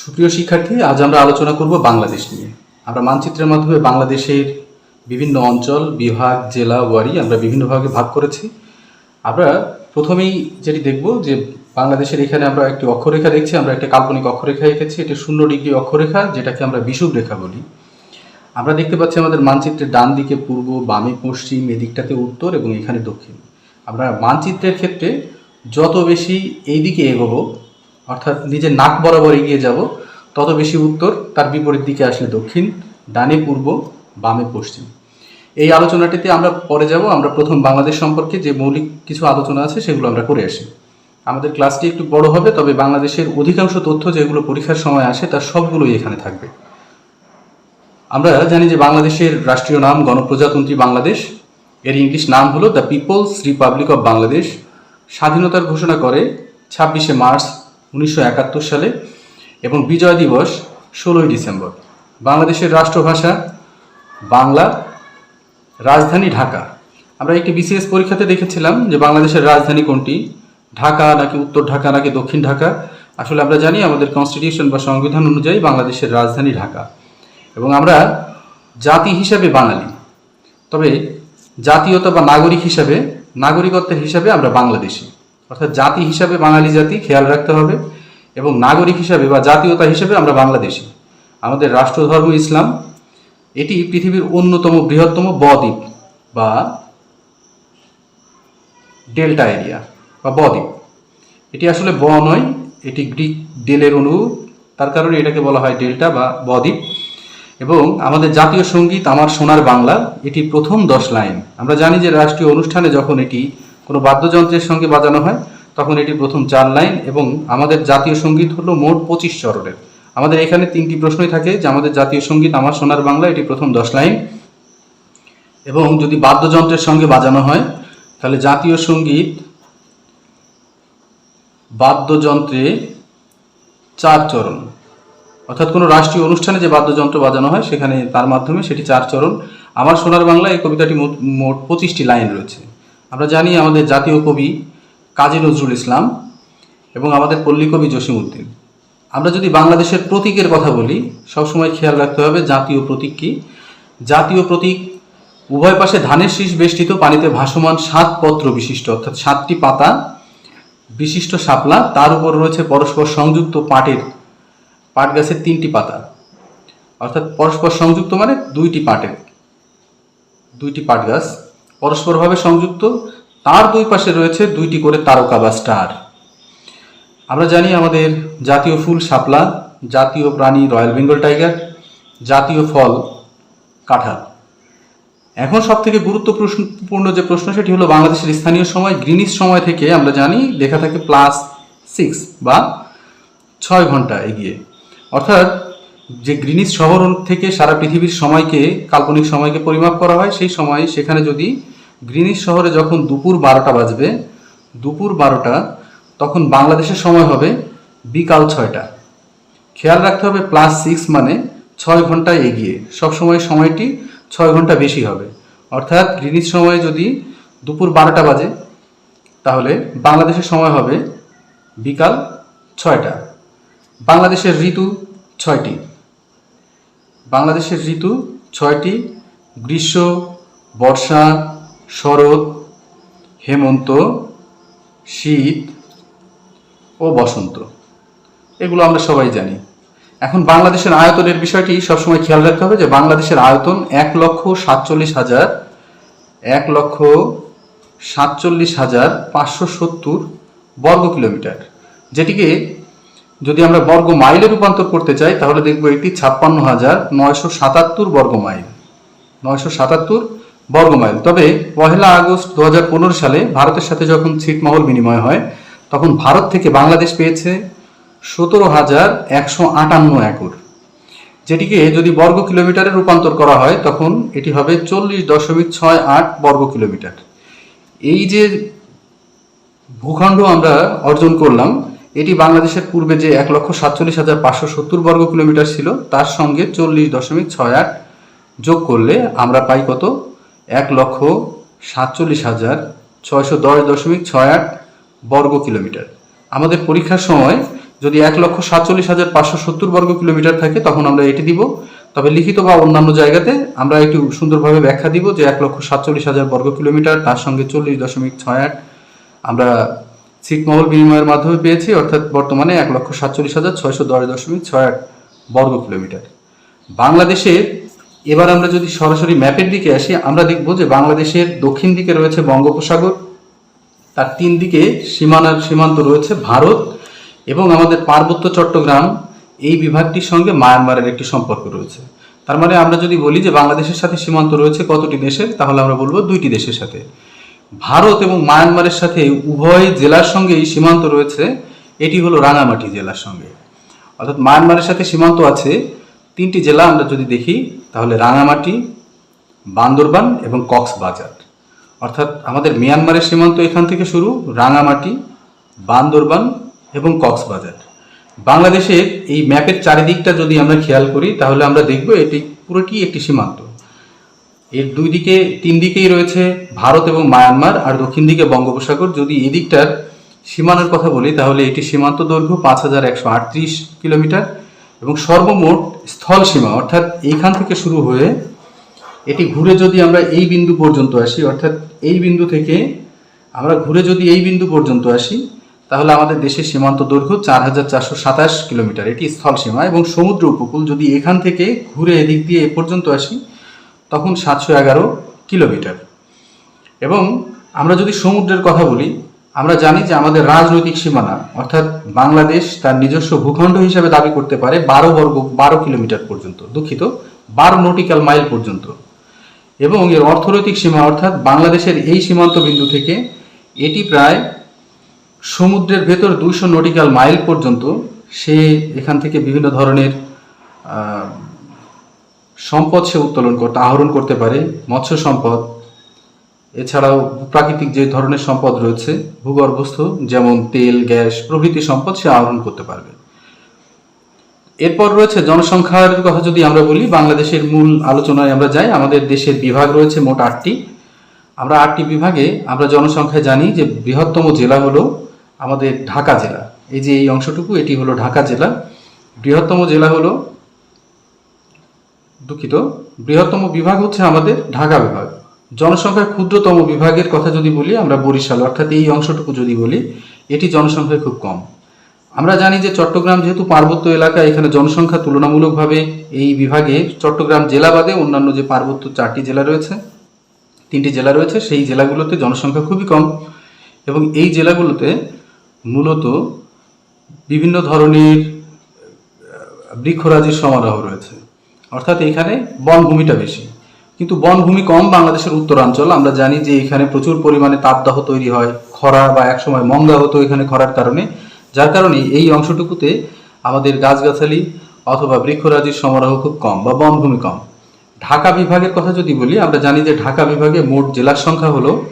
সুপ্রিয় শিক্ষার্থী, আজ আমরা আলোচনা করব বাংলাদেশ নিয়ে। আমরা মানচিত্রের মাধ্যমে বাংলাদেশের বিভিন্ন অঞ্চল, বিভাগ, জেলা, ওয়ারি আমরা বিভিন্ন ভাগে ভাগ করেছি। আমরা প্রথমেই যেটি দেখব যে বাংলাদেশের এখানে আমরা একটি অক্ষরেখা দেখছি, আমরা একটা কাল্পনিক অক্ষরেখা এঁকেছি, এটি শূন্য ডিগ্রি অক্ষরেখা, যেটাকে আমরা বিষুব রেখা বলি। আমরা দেখতে পাচ্ছি আমাদের মানচিত্রের ডান দিকে পূর্ব, বামে পশ্চিম, এদিকটাতে উত্তর এবং এখানে দক্ষিণ। আমরা মানচিত্রের ক্ষেত্রে যত বেশি এই দিকে এগোবো অর্থাৎ নিজের নাক বরাবর এগিয়ে যাব, তত বেশি উত্তর তার বিপরীত দিকে আসলে দক্ষিণ, ডানে পূর্ব, বামে পশ্চিম। এই আলোচনাটিতে আমরা পরে যাব, আমরা প্রথম বাংলাদেশ সম্পর্কে যে মৌলিক কিছু আলোচনা আছে সেগুলো আমরা করে আসি। আমাদের ক্লাসটি একটু বড় হবে, তবে বাংলাদেশের অধিকাংশ তথ্য যেগুলো পরীক্ষার সময় আসে তার সবগুলোই এখানে থাকবে। আমরা জানি যে বাংলাদেশের রাষ্ট্রীয় নাম গণপ্রজাতন্ত্রী বাংলাদেশ। এর ইংলিশ নাম হলো the people's republic of Bangladesh. স্বাধীনতার ঘোষণা করে ছাব্বিশে মার্চ উনিশশো একাত্তর সালে এবং বিজয় দিবস ষোলোই ডিসেম্বর। বাংলাদেশের রাষ্ট্রভাষা বাংলা, রাজধানী ঢাকা। আমরা একটি বিসিএস পরীক্ষাতে দেখেছিলাম যে বাংলাদেশের রাজধানী কোনটি? ঢাকা নাকি উত্তর ঢাকা নাকি দক্ষিণ ঢাকা? আসলে আমরা জানি আমাদের কনস্টিটিউশন বা সংবিধান অনুযায়ী বাংলাদেশের রাজধানী ঢাকা। এবং আমরা জাতি হিসাবে বাঙালি। তবে জাতীয়তা বা নাগরিক হিসাবে, নাগরিকত্বের হিসাবে আমরা বাংলাদেশি। অর্থাৎ জাতি হিসাবে বাঙালি জাতি খেয়াল রাখতে হবে এবং নাগরিক হিসাবে বা জাতীয়তা হিসাবে আমরা বাংলাদেশি। আমাদের রাষ্ট্রধর্ম ইসলাম, এটি পৃথিবীর অন্যতম বৃহত্তম বদ্বীপ বা ডেল্টা এরিয়া বা বদ্বীপ। এটি আসলে ব নয়, এটি গ্রিক ডেলের অনুরূপ। তার কারণে এটাকে বলা হয় ডেল্টা বা বদ্বীপ। এবং আমাদের জাতীয় সংগীত, আমার সোনার বাংলা, এটি প্রথম দশ লাইন। আমরা জানি যে রাষ্ট্রীয় অনুষ্ঠানে যখন এটি কোনো বাদ্যযন্ত্রের সঙ্গে বাজানো হয়, তখন এটি প্রথম চার লাইন এবং আমাদের জাতীয় সংগীত হলো মোট পঁচিশ চরণের। আমাদের এখানে তিনটি প্রশ্নই থাকে যে আমাদের জাতীয় সংগীত, আমার সোনার বাংলা, এটি প্রথম দশ লাইন। এবং যদি বাদ্যযন্ত্রের সঙ্গে বাজানো হয়, তাহলে জাতীয় সংগীত বাদ্যযন্ত্রে চার চরণ। অর্থাৎ কোনো রাষ্ট্রীয় অনুষ্ঠানে যে বাদ্যযন্ত্র বাজানো হয়, সেখানে তার মাধ্যমে সেটি চার চরণ। আমার সোনার বাংলা, এই কবিতাটি মোট পঁচিশটি লাইন রয়েছে। আমরা জানি আমাদের জাতীয় কবি কাজী নজরুল ইসলাম এবং আমাদের পল্লী কবি জসিমউদ্দিন। আমরা যদি বাংলাদেশের প্রতীকের কথা বলি, সবসময় খেয়াল রাখতে হবে জাতীয় প্রতীক কি। জাতীয় প্রতীক, উভয় পাশে ধানের শীষ বেষ্টিত পানিতে ভাসমান সাত পত্র বিশিষ্ট, অর্থাৎ সাতটি পাতা বিশিষ্ট শাপলা। তার উপর রয়েছে পরস্পর সংযুক্ত পাটের, পাট গাছের তিনটি পাতা। অর্থাৎ পরস্পর সংযুক্ত মানে দুইটি পাটের, দুইটি পাট গাছ। পরস্পরভাবে সংযুক্ত, তার দুই পাশে রয়েছে দুইটি করে তারকা বা স্টার। আমরা জানি আমাদের জাতীয় ফুল শাপলা, জাতীয় প্রাণী রয়্যাল বেঙ্গল টাইগার, জাতীয় ফল কাঁঠাল। এখন সব থেকে গুরুত্বপূর্ণ যে প্রশ্ন, সেটি হলো বাংলাদেশের স্থানীয় সময় গ্রিনিস সময় থেকে আমরা জানি লেখা থাকে প্লাস সিক্স বা ছয় ঘণ্টা এগিয়ে। অর্থাৎ যে গ্রিনিস শহর থেকে সারা পৃথিবীর সময়কে, কাল্পনিক সময়কে পরিমাপ করা হয়, সেই সময় সেখানে যদি গ্রিনিস শহরে যখন দুপুর বারোটা বাজবে, দুপুর বারোটা, তখন বাংলাদেশের সময় হবে বিকাল ছয়টা। খেয়াল রাখতে হবে প্লাস সিক্স মানে ছয় ঘণ্টা এগিয়ে। সবসময় সময়টি ছয় ঘণ্টা বেশি হবে। অর্থাৎ গ্রিনিস সময় যদি দুপুর বারোটা বাজে, তাহলে বাংলাদেশের সময় হবে বিকাল ছয়টা। বাংলাদেশের ঋতু ছয়টি। বাংলাদেশের ঋতু ছয়টি, গ্রীষ্ম, বর্ষা, শরৎ, হেমন্ত, শীত ও বসন্ত। এগুলো আমরা সবাই জানি। এখন বাংলাদেশের আয়তনের বিষয়টি সবসময় খেয়াল রাখতে হবে যে বাংলাদেশের আয়তন এক লক্ষ সাতচল্লিশ হাজার, এক লক্ষ সাতচল্লিশ হাজার পাঁচশো সত্তর বর্গ কিলোমিটার যেটিকে যদি আমরা বর্গ মাইলে রূপান্তর করতে চাই, তাহলে দেখব এটি ছাপ্পান্ন হাজার নয়শো সাতাত্তর বর্গ মাইল। নয়শো সাতাত্তর বর্গ মাইল। তবে পহেলা আগস্ট দু হাজার পনেরো সালে ভারতের সাথে যখন ছিটমহল বিনিময় হয়, তখন ভারত থেকে বাংলাদেশ পেয়েছে সতেরো হাজার একশো আটান্ন একর। যেটিকে যদি বর্গ কিলোমিটারে রূপান্তর করা হয়, তখন এটি হবে চল্লিশ দশমিক ছয় আট বর্গ কিলোমিটার। এই যে ভূখণ্ড আমরা অর্জন করলাম এটি বাংলাদেশের পূর্বে যে এক লক্ষ সাতচল্লিশ হাজার পাঁচশো সত্তর বর্গ কিলোমিটার ছিল, তার সঙ্গে চল্লিশ দশমিক ছয় আট যোগ করলে আমরা পাই কত? এক লক্ষ সাতচল্লিশ হাজার ছয়শো দশ দশমিক ছয় আট বর্গ কিলোমিটার। আমাদের পরীক্ষার সময় যদি এক লক্ষ সাতচল্লিশ হাজার পাঁচশো সত্তর বর্গ কিলোমিটার থাকে, তখন আমরা এটি দিব। তবে লিখিত বা অন্যান্য জায়গাতে আমরা একটু সুন্দরভাবে ব্যাখ্যা দিব যে এক লক্ষ সাতচল্লিশ হাজার বর্গ কিলোমিটার, তার সঙ্গে চল্লিশ দশমিক ছয় আট আমরা ছিটমহল বিনিময়ের মাধ্যমে পেয়েছি, অর্থাৎ বর্তমানে এক লক্ষ সাতচল্লিশ হাজার ছয়শো দশ দশমিক ছয় আট বর্গ কিলোমিটার। বাংলাদেশে, এবার আমরা যদি সরাসরি ম্যাপের দিকে আসি, আমরা দেখব যে বাংলাদেশের দক্ষিণ দিকে রয়েছে বঙ্গোপসাগর, তার তিন দিকে সীমানার সীমান্ত রয়েছে ভারত এবং আমাদের পার্বত্য চট্টগ্রাম, এই বিভাগটির সঙ্গে মায়ানমারের একটি সম্পর্ক রয়েছে। তার মানে আমরা যদি বলি যে বাংলাদেশের সাথে সীমান্ত রয়েছে কতটি দেশের, তাহলে আমরা বলব দুইটি দেশের সাথে। ভারত এবং মায়ানমারের সাথে উভয় জেলার সঙ্গেই সীমান্ত রয়েছে, এটি হলো রাঙামাটি জেলার সঙ্গে। অর্থাৎ মায়ানমারের সাথে সীমান্ত আছে তিনটি জেলা আমরা যদি দেখি, তাহলে রাঙামাটি, বান্দরবান এবং কক্সবাজার। অর্থাৎ আমাদের মিয়ানমারের সীমান্ত এখান থেকে শুরু, রাঙামাটি, বান্দরবান এবং কক্সবাজার। বাংলাদেশের এই ম্যাপের চারিদিকটা যদি আমরা খেয়াল করি, তাহলে আমরা দেখব এটি পুরোটি একটি সীমান্ত। এর দুই দিকে, তিন দিকেই রয়েছে ভারত এবং মায়ানমার, আর দক্ষিণ দিকে বঙ্গোপসাগর। যদি এদিকটার সীমানার কথা বলি, তাহলে এটি সীমান্ত দৈর্ঘ্য পাঁচ হাজার একশো আটত্রিশ কিলোমিটার এবং সর্বমোট স্থল সীমা, অর্থাৎ এইখান থেকে শুরু হয়ে এটি ঘুরে যদি আমরা এই বিন্দু পর্যন্ত আসি, অর্থাৎ এই বিন্দু থেকে আমরা ঘুরে যদি এই বিন্দু পর্যন্ত আসি, তাহলে আমাদের দেশের সীমান্ত দৈর্ঘ্য চার হাজার চারশো সাতাশ কিলোমিটার। এটি স্থল সীমা এবং সমুদ্র উপকূল। যদি এখান থেকে ঘুরে এদিক দিয়ে এ পর্যন্ত আসি তখন সাতশো এগারো কিলোমিটার। এবং আমরা যদি সমুদ্রের কথা বলি, আমরা জানি যে আমাদের রাজনৈতিক সীমানা, অর্থাৎ বাংলাদেশ তার নিজস্ব ভূখণ্ড হিসাবে দাবি করতে পারে বারো বর্গ, বারো কিলোমিটার পর্যন্ত, দুঃখিত, বারো নটিক্যাল মাইল পর্যন্ত। এবং এর অর্থনৈতিক সীমা, অর্থাৎ বাংলাদেশের এই সীমান্ত বিন্দু থেকে এটি প্রায় সমুদ্রের ভেতর দুইশো নটিক্যাল মাইল পর্যন্ত সে এখান থেকে বিভিন্ন ধরনের সম্পদ সে উত্তোলন করতে, আহরণ করতে পারে, মৎস্য সম্পদ। এছাড়াও প্রাকৃতিক যে ধরনের সম্পদ রয়েছে, ভূগর্ভস্থ, যেমন তেল, গ্যাস, প্রভৃতি সম্পদ সে আহরণ করতে পারবে। এরপর রয়েছে জনসংখ্যার কথা যদি আমরা বলি, বাংলাদেশের মূল আলোচনায় আমরা যাই, আমাদের দেশের বিভাগ রয়েছে মোট আটটি। আমরা আটটি বিভাগে আমরা জনসংখ্যায় জানি যে বৃহত্তম জেলা হলো আমাদের ঢাকা জেলা। এই যে এই অংশটুকু, এটি হলো ঢাকা জেলা। বৃহত্তম জেলা হলো দুঃখিত, বৃহত্তম বিভাগ হচ্ছে আমাদের ঢাকা বিভাগ। জনসংখ্যায় ক্ষুদ্রতম বিভাগের কথা যদি বলি, আমরা বরিশাল, অর্থাৎ এই অংশটুকু যদি বলি, এটি জনসংখ্যায় খুব কম। আমরা জানি যে চট্টগ্রাম যেহেতু পার্বত্য এলাকা, এখানে জনসংখ্যা তুলনামূলকভাবে এই বিভাগে চট্টগ্রাম জেলা বাদে অন্যান্য যে পার্বত্য চারটি জেলা রয়েছে, তিনটি জেলা রয়েছে, সেই জেলাগুলোতে জনসংখ্যা খুবই কম। এবং এই জেলাগুলোতে মূলত বিভিন্ন ধরনের বৃক্ষরাজির সমারোহ রয়েছে। অর্থাৎ এখানে বনভূমিটা বেশি। কিন্তু বনভূমি কম বাংলাদেশের উত্তরাঞ্চল। আমরা জানি যে এখানে প্রচুর পরিমাণে তাপদাহ তৈরি হয়, খরা বা একসময় মন্দা হতো এখানে খরার কারণে। যার কারণে এই অংশটুকুতে আমাদের গাছগাছালি অথবা বৃক্ষরাজির সমারোহ খুব কম বা বনভূমি কম। ঢাকা বিভাগের কথা যদি বলি, আমরা জানি যে ঢাকা বিভাগে মোট জেলার সংখ্যা হলো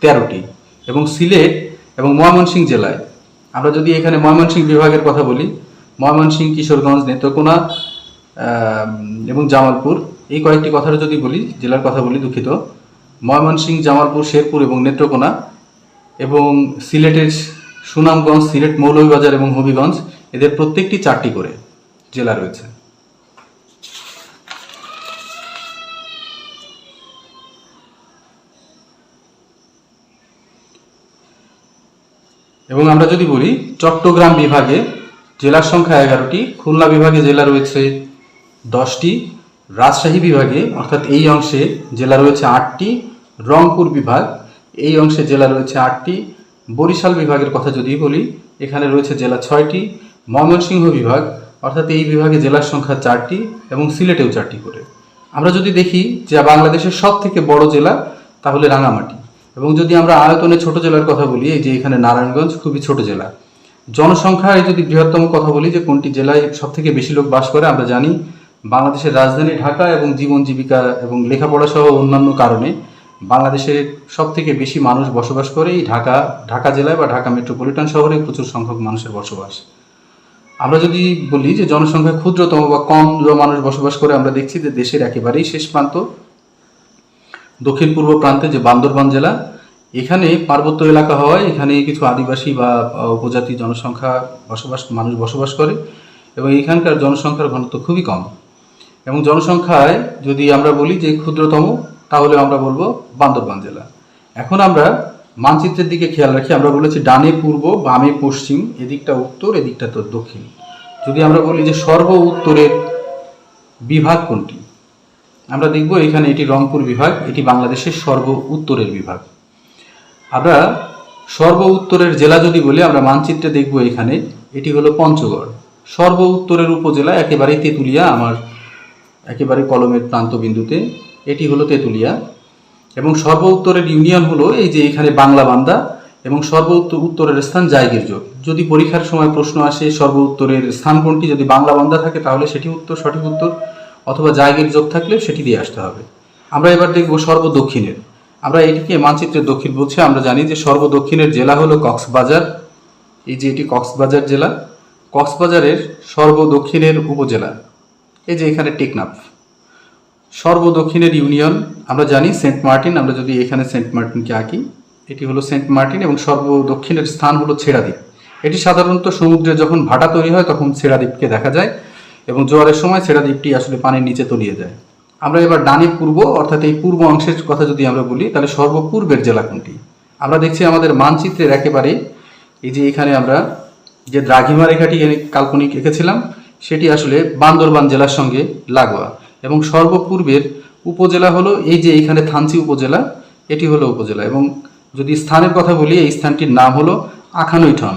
তেরোটি এবং সিলেট এবং ময়মনসিংহ জেলায়। আমরা যদি এখানে ময়মনসিংহ বিভাগের কথা বলি, ময়মনসিংহ, কিশোরগঞ্জ, নেত্রকোনা এবং জামালপুর। এই কয়েকটি কথাটা যদি বলি, জেলার কথা বলি দুঃখিত। ময়মনসিংহ, জামালপুর, শেরপুর এবং নেত্রকোনা এবং সিলেটের সুনামগঞ্জ, সিলেট মৌলভীবাজার এবং হবিগঞ্জ, এদের প্রত্যেকটি চারটি করে জেলা রয়েছে। এবং আমরা যদি বলি, চট্টগ্রাম বিভাগে জেলার সংখ্যা এগারোটি, খুলনা বিভাগে জেলা রয়েছে দশটি রাজশাহী বিভাগে, অর্থাৎ এই অংশে জেলা রয়েছে আটটি, রংপুর বিভাগ, এই অংশে জেলা রয়েছে আটটি, বরিশাল বিভাগের কথা যদি বলি, এখানে রয়েছে জেলা ছয়টি, ময়মনসিংহ বিভাগ, অর্থাৎ এই বিভাগে জেলার সংখ্যা চারটি এবং সিলেটেও চারটি করে। আমরা যদি দেখি যে বাংলাদেশের সব থেকে বড় জেলা, তাহলে রাঙামাটি। এবং যদি আমরা আয়তনে ছোট জেলার কথা বলি, এই যে এখানে নারায়ণগঞ্জ খুবই ছোট জেলা। জনসংখ্যায় যদি বৃহত্তম কথা বলি, যে কোনটি জেলায় সব থেকে বেশি লোক বাস করে, আমরা জানি বাংলাদেশের রাজধানী ঢাকা এবং জীবন জীবিকা এবং লেখাপড়া সহ অন্যান্য কারণে বাংলাদেশের সব থেকে বেশি মানুষ বসবাস করে এই ঢাকা ঢাকা জেলায় বা ঢাকা মেট্রোপলিটন শহরে প্রচুর সংখ্যক মানুষের বসবাস। আমরা যদি বলি যে জনসংখ্যা ক্ষুদ্রতম বা কম মানুষ বসবাস করে, আমরা দেখছি যে দেশের একেবারেই শেষ প্রান্ত দক্ষিণ পূর্ব প্রান্তে যে বান্দরবান জেলা, এখানে পার্বত্য এলাকা হওয়ায় এখানে কিছু আদিবাসী বা উপজাতি জনসংখ্যা বসবাস, মানুষ বসবাস করে এবং এখানকার জনসংখ্যার ঘনত্ব খুবই কম। এবং জনসংখ্যায় যদি আমরা বলি যে ক্ষুদ্রতম, তাহলে আমরা বলব বান্দরবান জেলা। এখন আমরা মানচিত্রের দিকে খেয়াল রাখি, আমরা বলেছি ডানে পূর্ব, বামে পশ্চিম, এদিকটা উত্তর, এদিকটা তো দক্ষিণ। যদি আমরা বলি যে সর্ব উত্তরের বিভাগ কোনটি? আমরা দেখব এখানে এটি রংপুর বিভাগ, এটি বাংলাদেশের সর্ব উত্তরের বিভাগ। আমরা সর্ব উত্তরের জেলা যদি বলি, আমরা মানচিত্রে দেখব এখানে, এটি হলো পঞ্চগড়। সর্ব উত্তরের উপজেলা একেবারে তেঁতুলিয়া, আমার একেবারে কলমের প্রান্ত বিন্দুতে, এটি হলো তেঁতুলিয়া। এবং সর্ব উত্তরের ইউনিয়ন হলো এই যে এখানে বাংলা বান্দা এবং সর্ব উত্তর উত্তরের স্থান জায়গির যোগ যদি পরীক্ষার সময় প্রশ্ন আসে সর্ব উত্তরের স্থান কোনটি, যদি বাংলা বান্দা থাকে তাহলে সেটি উত্তর, সঠিক উত্তর, অথবা জায়গির যোগ থাকলে সেটি দিয়ে আসতে হবে। আমরা এবার দেখব সর্ব দক্ষিণের। আমরা এটিকে মানচিত্রের দক্ষিণ বলছি। আমরা জানি যে সর্ব দক্ষিণের জেলা হলো কক্সবাজার। এই যে এটি কক্সবাজার জেলা, কক্সবাজারের সর্ব দক্ষিণের উপজেলা। এই যে এখানে টেকনাফ। সর্ব দক্ষিণের ইউনিয়ন, আমরা জানি সেন্ট মার্টিন, আমরা যদি এখানে সেন্ট মার্টিনকে আঁকি, এটি হলো সেন্ট মার্টিন এবং সর্ব দক্ষিণের স্থান হলো ছেড়াদ্বীপ। এটি সাধারণত সমুদ্রে যখন ভাটা তৈরি হয়, তখন ছেড়াদ্বীপকে দেখা যায় এবং জোয়ারের সময় ছেড়াদ্বীপটি আসলে পানির নিচে তলিয়ে যায়। আমরা এবার ডানে পূর্ব, অর্থাৎ এই পূর্ব অংশের কথা যদি আমরা বলি, তাহলে সর্বপূর্বের জেলা কোনটি? আমরা দেখছি আমাদের মানচিত্রের একেবারে এই যে এখানে আমরা যে দ্রাঘিমা রেখাটি কাল্পনিক এঁকেছিলাম সেটি আসলে বান্দরবান জেলার সঙ্গে লাগোয়া। এবং সর্বপূর্বের উপজেলা হলো এই যে এইখানে থানচি উপজেলা, এটি হলো উপজেলা। এবং যদি স্থানের কথা বলি, এই স্থানটির নাম হলো আখানৈঠন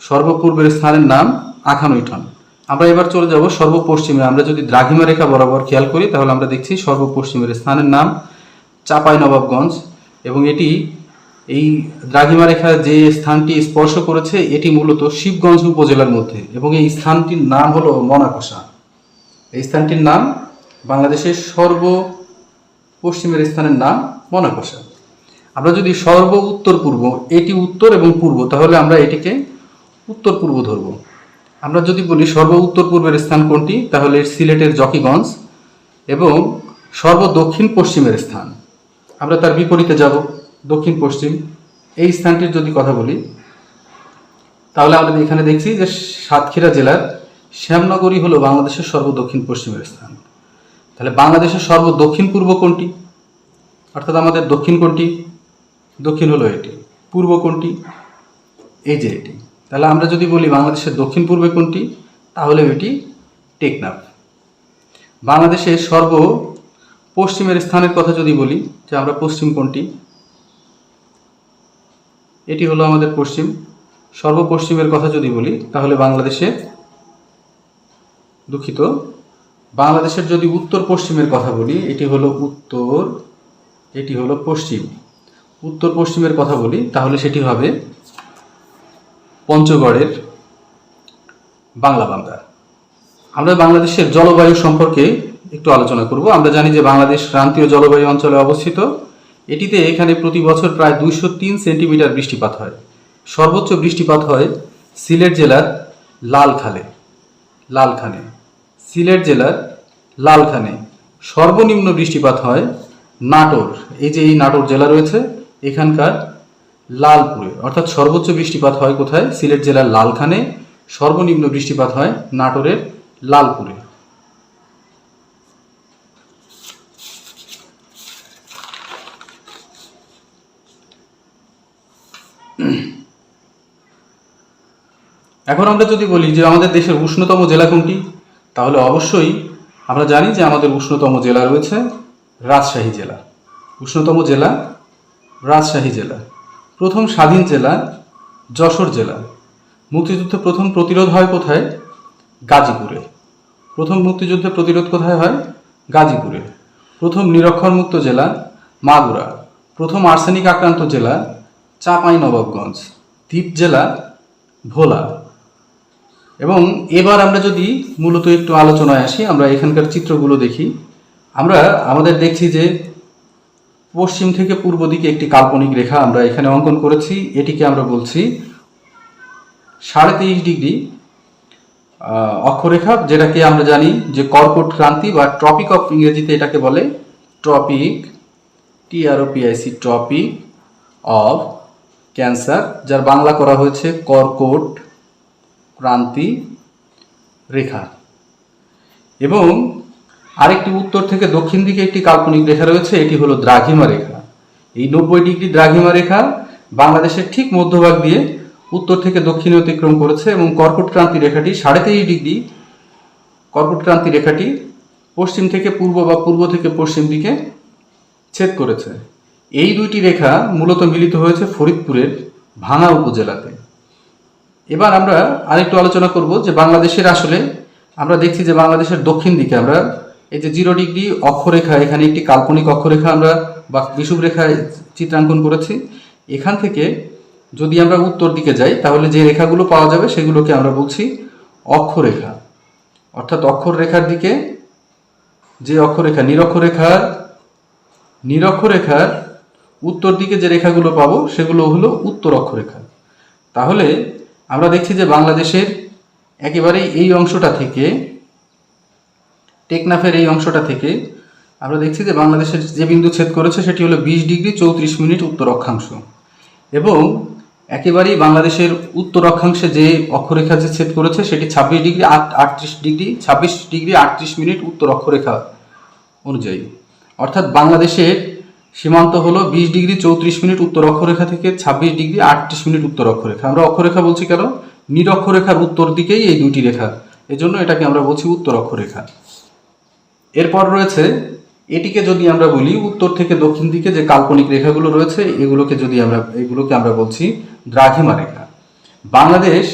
সর্বপূর্বের স্থানের নাম আখানৈঠন আমরা এবার চলে যাব সর্বপশ্চিমে। আমরা যদি দ্রাঘিমা রেখা বরাবর খেয়াল করি, তাহলে আমরা দেখছি সর্বপশ্চিমের স্থানের নাম চাপাই নবাবগঞ্জ এবং এটি এই দ্রাঘিমা রেখা যে স্থানটি স্পর্শ করেছে, এটি মূলত শিবগঞ্জ উপজেলার মধ্যে এবং এই স্থানটির নাম হলো মনাকষা। এই স্থানটির নাম বাংলাদেশের সর্ব পশ্চিমের স্থানের নাম মনাকষা। আমরা যদি সর্ব উত্তর পূর্ব, এটি উত্তর এবং পূর্ব, তাহলে আমরা এটিকে উত্তর পূর্ব ধরব। আমরা যদি বলি সর্ব উত্তর পূর্বের স্থান কোনটি, তাহলে সিলেটের জকিগঞ্জ এবং সর্ব দক্ষিণ পশ্চিমের স্থান। আমরা তার বিপরীতে যাব। দক্ষিণ, পশ্চিম, এই স্থানটির যদি কথা বলি, তাহলে আমরা এখানে দেখছি যে সাতক্ষীরা জেলার শ্যামনগরী হলো বাংলাদেশের সর্ব দক্ষিণ পশ্চিমের স্থান। তাহলে বাংলাদেশের সর্ব দক্ষিণ পূর্ব কোনটি? অর্থাৎ আমাদের দক্ষিণ কোনটি? দক্ষিণ হলো এটি। পূর্ব কোনটি? এই যে এটি। তাহলে আমরা যদি বলি বাংলাদেশের দক্ষিণ পূর্বে কোনটি, তাহলে এটি টেকনাফ। বাংলাদেশের সর্ব পশ্চিমের স্থানের কথা যদি বলি, যে আমরা পশ্চিম কোনটি? এটি হলো আমাদের পশ্চিম। সর্বপশ্চিমের কথা যদি বলি, তাহলে বাংলাদেশে দুঃখিত। বাংলাদেশের যদি উত্তর পশ্চিমের কথা বলি, এটি হলো উত্তর, এটি হলো পশ্চিম। উত্তর পশ্চিমের কথা বলি, তাহলে সেটি হবে পঞ্চগড়ের বাংলা বান্দা। আমরা বাংলাদেশের জলবায়ু সম্পর্কে একটু আলোচনা করব। আমরা জানি যে বাংলাদেশ ক্রান্তীয় জলবায়ু অঞ্চলে অবস্থিত। এটিতে এখানে প্রতি বছর প্রায় দুইশো তিন সেন্টিমিটার বৃষ্টিপাত হয়। সর্বোচ্চ বৃষ্টিপাত হয় সিলেট জেলার লালখালে। লালখানে। সিলেট জেলার লালখানে। সর্বনিম্ন বৃষ্টিপাত হয় নাটোর। এই যে এই নাটোর জেলা রয়েছে, এখানকার লালপুরে। অর্থাৎ সর্বোচ্চ বৃষ্টিপাত হয় কোথায়? সিলেট জেলার লালখানে। সর্বনিম্ন বৃষ্টিপাত হয় নাটোরের লালপুরে। এখন আমরা যদি বলি যে আমাদের দেশের উষ্ণতম জেলা কোনটি, তাহলে অবশ্যই আমরা জানি যে আমাদের উষ্ণতম জেলা রয়েছে রাজশাহী জেলা। উষ্ণতম জেলা রাজশাহী জেলা। প্রথম স্বাধীন জেলা যশোর জেলা। মুক্তিযুদ্ধে প্রথম প্রতিরোধ হয় কোথায়? গাজীপুরে। প্রথম মুক্তিযুদ্ধে প্রতিরোধ কোথায় হয়? গাজীপুরে। প্রথম নিরক্ষরমুক্ত জেলা মাগুরা। প্রথম আর্সেনিক আক্রান্ত জেলা চাঁপাই নবাবগঞ্জ দ্বীপ জেলা, ভোলা। এবং এবার আমরা যদি মূলত একটু আলোচনায় আসি, আমরা এখানকার চিত্রগুলো দেখি। আমরা, আমাদের দেখছি যে পশ্চিম থেকে পূর্ব দিকে একটি কাল্পনিক রেখা আমরা এখানে অঙ্কন করেছি। এটিকে আমরা বলছি সাড়ে তেইশ ডিগ্রি অক্ষরেখা, যেটাকে আমরা জানি যে কর্কট ক্রান্তি বা ট্রপিক অফ ইংরেজিতে এটাকে বলে tropic T R O P I C tropic of cancer, যার বাংলা করা হয়েছে কর্কট ক্রান্তি, রেখা। এবং আরেকটি উত্তর থেকে দক্ষিণ দিকে একটি কাল্পনিক রেখা রয়েছে, এটি হলো দ্রাঘিমা রেখা। এই নব্বই ডিগ্রি দ্রাঘিমা রেখা বাংলাদেশের ঠিক মধ্যভাগ দিয়ে উত্তর থেকে দক্ষিণে অতিক্রম করেছে এবং কর্কট ক্রান্তি রেখাটি সাড়ে তেইশ ডিগ্রি কর্কট ক্রান্তি রেখাটি পশ্চিম থেকে পূর্ব বা পূর্ব থেকে পশ্চিম দিকে ছেদ করেছে। এই দুইটি রেখা মূলত মিলিত হয়েছে ফরিদপুরের ভাঙা উপজেলাতে। এবার আমরা আরেকটু আলোচনা করব যে বাংলাদেশের আসলে আমরা দেখছি যে বাংলাদেশের দক্ষিণ দিকে আমরা এই যে জিরো ডিগ্রি অক্ষরেখা, এখানে একটি কাল্পনিক অক্ষরেখা আমরা বা বিষুব রেখায় চিত্রাঙ্কন করেছি। এখান থেকে যদি আমরা উত্তর দিকে যাই, তাহলে যে রেখাগুলো পাওয়া যাবে সেগুলোকে আমরা বলছি অক্ষরেখা। অর্থাৎ অক্ষররেখার দিকে যে অক্ষরেখা, নিরক্ষরেখার নিরক্ষরেখার উত্তর দিকে যে রেখাগুলো পাবো, সেগুলো হলো উত্তর অক্ষরেখা। তাহলে আমরা দেখছি যে বাংলাদেশের একেবারেই এই অংশটা থেকে, টেকনাফের এই অংশটা থেকে, আমরা দেখছি যে বাংলাদেশের যে বিন্দু ছেদ করেছে, সেটি হলো বিশ ডিগ্রি চৌত্রিশ মিনিট উত্তর অক্ষাংশ। এবং একেবারেই বাংলাদেশের উত্তর অক্ষাংশে যে অক্ষরেখা যে ছেদ করেছে, সেটি ছাব্বিশ ডিগ্রি আটত্রিশ ডিগ্রি, ছাব্বিশ ডিগ্রি আটত্রিশ মিনিট উত্তর অক্ষরেখা অনুযায়ী। অর্থাৎ বাংলাদেশের সীমান্ত হলো বিশ ডিগ্রি চৌত্রিশ মিনিট উত্তর অক্ষরেখা থেকে ছাব্বিশ ডিগ্রি আটত্রিশ মিনিট উত্তর অক্ষরেখা। আমরা অক্ষরেখা বলছি কেন? নিরক্ষরেখার উত্তর দিকেই এই দুইটি রেখা। এজন্য এটাকে আমরা বলছি উত্তর অক্ষরেখা। এরপর রয়েছে, এটিকে যদি আমরা বলি উত্তর থেকে দক্ষিণ দিকে যে কাল্পনিক রেখাগুলো রয়েছে, এগুলোকে যদি আমরা, এগুলোকে আমরা বলছি দ্রাঘিমা রেখা। বাংলাদেশ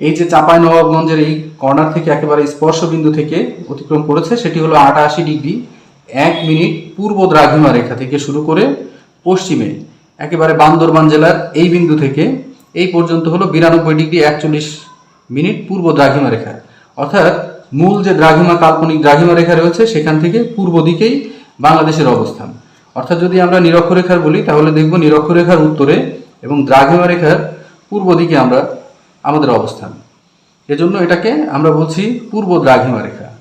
এই যে চাপাই নবাবগঞ্জের এই কর্নার থেকে একেবারে স্পর্শ বিন্দু থেকে অতিক্রম করেছে, সেটি হলো আটাশি ডিগ্রি। এক মিনিট পূর্ব দ্রাঘিমা রেখা থেকে শুরু করে পশ্চিমে, একেবারে বান্দরবান জেলার এই বিন্দু থেকে, এই পর্যন্ত হলো বিরানব্বই ডিগ্রি একচল্লিশ মিনিট পূর্ব দ্রাঘিমা রেখা। অর্থাৎ মূল যে দ্রাঘিমা, কাল্পনিক দ্রাঘিমা রেখা রয়েছে, সেখান থেকে পূর্ব দিকেই বাংলাদেশের অবস্থান। অর্থাৎ যদি আমরা নিরক্ষরেখার বলি, তাহলে দেখব নিরক্ষরেখার উত্তরে এবং দ্রাঘিমা রেখার পূর্ব দিকে আমরা, আমাদের অবস্থান। এজন্য এটাকে আমরা বলছি পূর্ব দ্রাঘিমা রেখা।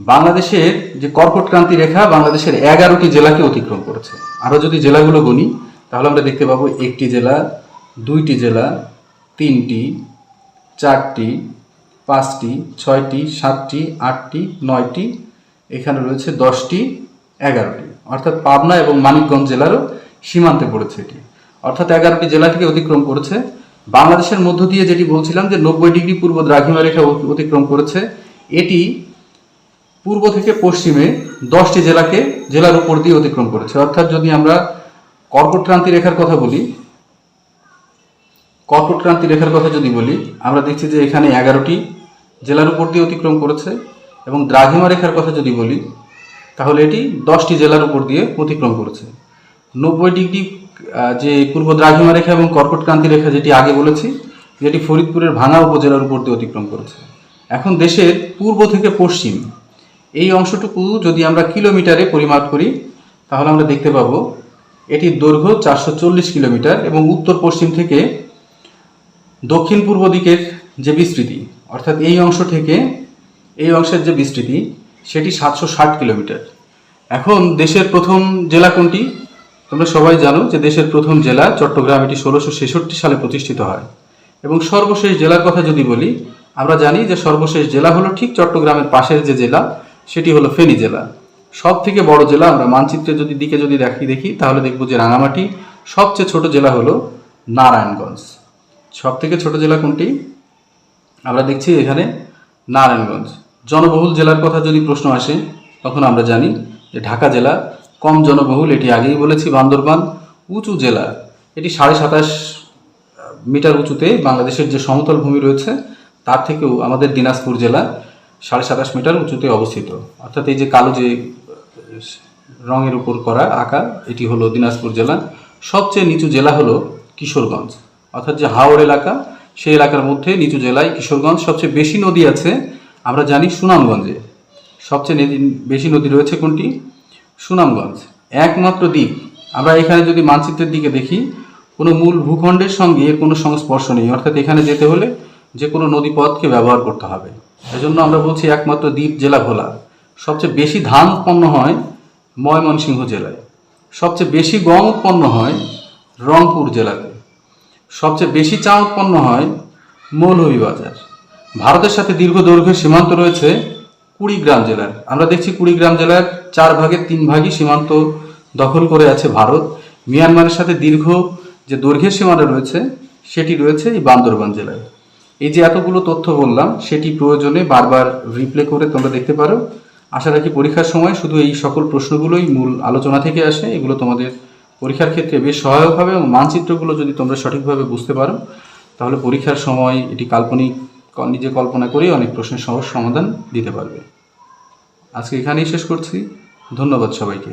বাংলাদেশের যে কর্কট ক্রান্তি রেখা বাংলাদেশের এগারোটি জেলাকে অতিক্রম করেছে। আরও যদি জেলাগুলো গুনি, তাহলে আমরা দেখতে পাবো একটি জেলা, দুইটি জেলা, তিনটি, চারটি, পাঁচটি, ছয়টি, সাতটি, আটটি, নয়টি, এখানে রয়েছে দশটি, এগারোটি। অর্থাৎ পাবনা এবং মানিকগঞ্জ জেলারও সীমান্তে পড়েছে এটি। অর্থাৎ এগারোটি জেলাটিকে অতিক্রম করেছে। বাংলাদেশের মধ্য দিয়ে যেটি বলছিলাম যে নব্বই ডিগ্রি পূর্ব দ্রাঘিমা রেখা অতিক্রম করেছে, এটি পূর্ব থেকে পশ্চিমে দশটি জেলাকে, জেলার উপর দিয়ে অতিক্রম করেছে। অর্থাৎ যদি আমরা কর্কট ক্রান্তি রেখার কথা বলি, কর্কট ক্রান্তি রেখার কথা যদি বলি, আমরা দেখছি যে এখানে এগারোটি জেলার উপর দিয়ে অতিক্রম করেছে এবং দ্রাঘিমা রেখার কথা যদি বলি, তাহলে এটি দশটি জেলার উপর দিয়ে অতিক্রম করেছে। নব্বই ডিগ্রি যে পূর্ব দ্রাঘিমা রেখা এবং কর্কট ক্রান্তি রেখা যেটি আগে বলেছি, যেটি ফরিদপুরের ভাঙা উপজেলার উপর দিয়ে অতিক্রম করেছে। এখন দেশের পূর্ব থেকে পশ্চিম এই অংশটুকু যদি আমরা কিলোমিটারে পরিমাপ করি, তাহলে আমরা দেখতে পাবো এটির দৈর্ঘ্য চারশো চল্লিশ কিলোমিটার এবং উত্তর পশ্চিম থেকে দক্ষিণ পূর্ব দিকের যে বিস্তৃতি, অর্থাৎ এই অংশ থেকে এই অংশের যে বিস্তৃতি, সেটি সাতশো ষাট কিলোমিটার। এখন দেশের প্রথম জেলা কোনটি? তোমরা সবাই জানো যে দেশের প্রথম জেলা চট্টগ্রাম, এটি ষোলোশো ছেষট্টি সালে প্রতিষ্ঠিত হয়। এবং সর্বশেষ জেলার কথা যদি বলি, আমরা জানি যে সর্বশেষ জেলা হলো ঠিক চট্টগ্রামের পাশের যে জেলা সেটি হলো ফেনী জেলা। সব থেকে বড় জেলা আমরা মানচিত্রের যদি দিকে যদি দেখি দেখি, তাহলে দেখব যে রাঙামাটি সবচেয়ে ছোট জেলা হলো নারায়ণগঞ্জ। সব থেকে ছোট জেলা কোনটি? আমরা দেখছি এখানে নারায়ণগঞ্জ। জনবহুল জেলার কথা যদি প্রশ্ন আসে, তখন আমরা জানি যে ঢাকা জেলা কম জনবহুল, এটি আগেই বলেছি, বান্দরবান উঁচু জেলা। এটি সাড়ে সাতাশ মিটার উঁচুতে বাংলাদেশের যে সমতল ভূমি রয়েছে, তার থেকেও আমাদের দিনাজপুর জেলা সাড়ে সাতাশ মিটার উঁচুতে অবস্থিত। অর্থাৎ এই যে কালো যে রঙের উপর করা আঁকা এটি হলো দিনাজপুর জেলা। সবচেয়ে নিচু জেলা হলো কিশোরগঞ্জ। অর্থাৎ যে হাওড় এলাকা, সেই এলাকার মধ্যে নিচু জেলায় কিশোরগঞ্জ। সবচেয়ে বেশি নদী আছে, আমরা জানি সুনামগঞ্জে। সবচেয়ে বেশি নদী রয়েছে কোনটি? সুনামগঞ্জ। একমাত্র দ্বীপ। আমরা এখানে যদি মানচিত্রের দিকে দেখি, কোনো মূল ভূখণ্ডের সঙ্গে এর কোনো সংস্পর্শ নেই। অর্থাৎ এখানে যেতে হলে যে কোনো নদীপথকে ব্যবহার করতে হবে। এজন্য আমরা বলছি একমাত্র দ্বীপ জেলা ভোলা। সবচেয়ে বেশি ধান উৎপন্ন হয় ময়মনসিংহ জেলায়। সবচেয়ে বেশি গম উৎপন্ন হয় রংপুর জেলাতে। সবচেয়ে বেশি চা উৎপন্ন হয় মৌলভীবাজার ভারতের সাথে দীর্ঘ দৈর্ঘ্যের সীমান্ত রয়েছে কুড়িগ্রাম জেলার। আমরা দেখছি কুড়িগ্রাম জেলার চার ভাগের তিন ভাগই সীমান্ত দখল করে আছে ভারত। মিয়ানমারের সাথে দীর্ঘ যে দৈর্ঘ্যের সীমানা রয়েছে, সেটি রয়েছে এই বান্দরবান জেলায়। এই যে এতগুলো তথ্য বললাম, সেটি প্রয়োজনে বারবার রিপ্লে করে তোমরা দেখতে পারো। আশা রাখি পরীক্ষার সময় শুধু এই সকল প্রশ্নগুলোই মূল আলোচনা থেকে আসে। এগুলো তোমাদের পরীক্ষার ক্ষেত্রে বেশ সহায়ক হবে এবং মানচিত্রগুলো যদি তোমরা সঠিকভাবে বুঝতে পারো, তাহলে পরীক্ষার সময় এটি কাল্পনিক নিজে কল্পনা করেই অনেক প্রশ্নের সহজ সমাধান দিতে পারবে। আজকে এখানেই শেষ করছি। ধন্যবাদ সবাইকে।